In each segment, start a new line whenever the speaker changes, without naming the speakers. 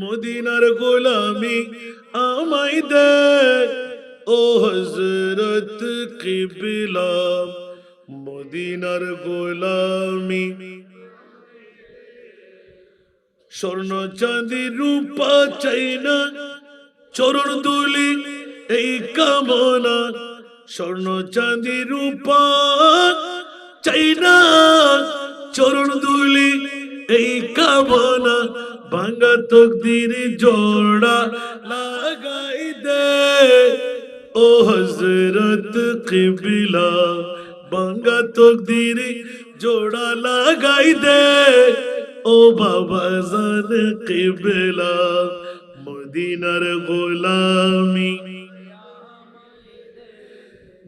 মদিনার গোলামি আমায় দে। ও হজরত কিবলা, মদিনার গোলামি। স্বর্ণ চাঁদি রূপা চাই না, চরণ দুলি এই কামনা। স্বর্ণ চাঁদি রূপা চাই না, চরণ দুলি এই কামনা। ভাঙ্গা তকদির জোড়া লাগাই দে। ও হজরত কিবিলা, ভাঙ্গা তকদির জোড়া লাগাই দে। ও বাবা জান কিবিলা, মদিনার গোলামি।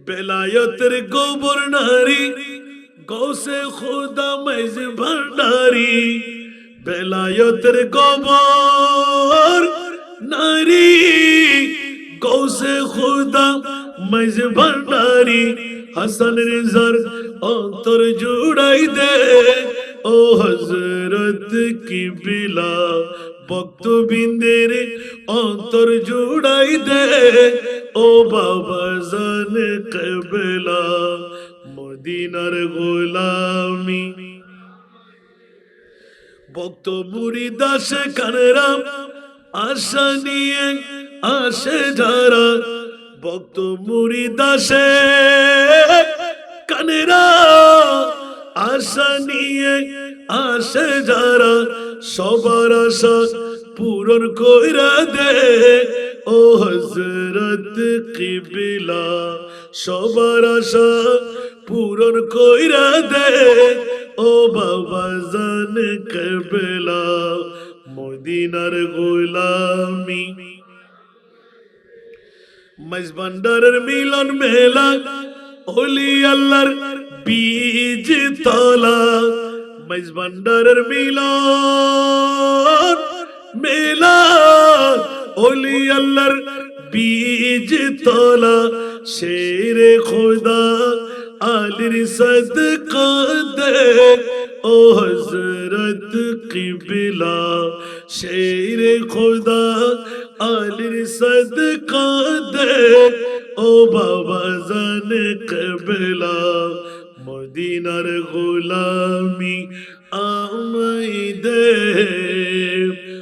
বেলায়তের গোবর নারী গৌসে খুদা মেজ ভান্ডারি। বেলায়তের গোবর নারী গৌসে খুদা মেজ ভান্ডারি হাসান রেজার অন্তর জুড়াই দে। ও হজরত কি বিলা ভক্তবিন্দের অন্তর জুড়াই দে। ও বাবা জান কবেলা, মদিনার গোলামি ভক্ত মুড়ি দাস কানরা আশা নিয়ে আসে যারা। ভক্ত মুড়ি দাসে কানেরা, আশা নিয়ে আসে যারা। সবার আশা পূরণ কইরা দে, ও হজরত কিবিলা। সবার আশা পূরণ কইরা দে, ও বাবা কবেলা মদিনার গোলামি। মজবন্ডারের মিলন মেলা ওলি আল্লাহর বীজ তলা। মজবন্ডারের মিলন মেলা ওলি আল্লাহর বীজ তলা। শেরে খোদা আলির সদকা ও হজরত কিবিলা, শের খোদা, আলির সদকা দে। ও বাবা জান কবেলা, মদিনার গোলামি আমায় দে।